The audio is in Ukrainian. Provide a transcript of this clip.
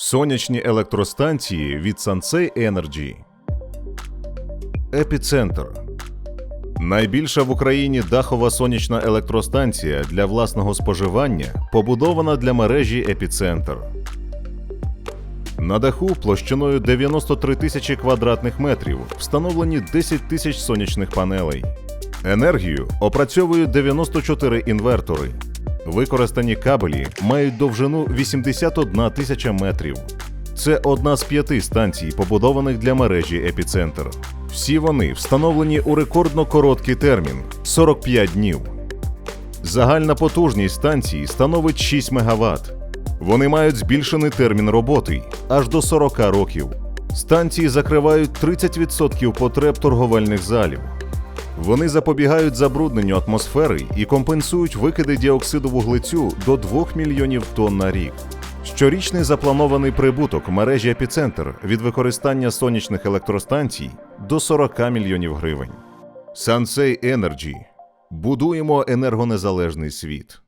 Сонячні електростанції від Sansei Energy. Епіцентр. Найбільша в Україні дахова сонячна електростанція для власного споживання побудована для мережі Епіцентр. На даху площиною 93 тисячі квадратних метрів встановлені 10 тисяч сонячних панелей. Енергію опрацьовують 94 інвертори. Використані кабелі мають довжину 81 тисяча метрів. Це одна з п'яти станцій, побудованих для мережі Епіцентр. Всі вони встановлені у рекордно короткий термін 45 днів. Загальна потужність станції становить 6 МВт. Вони мають збільшений термін роботи аж до 40 років. Станції закривають 30% потреб торговельних залів. Вони запобігають забрудненню атмосфери і компенсують викиди діоксиду вуглецю до 2 мільйонів тонн на рік. Щорічний запланований прибуток мережі епіцентр від використання сонячних електростанцій до 40 мільйонів гривень. Sansei Energy. Будуємо енергонезалежний світ.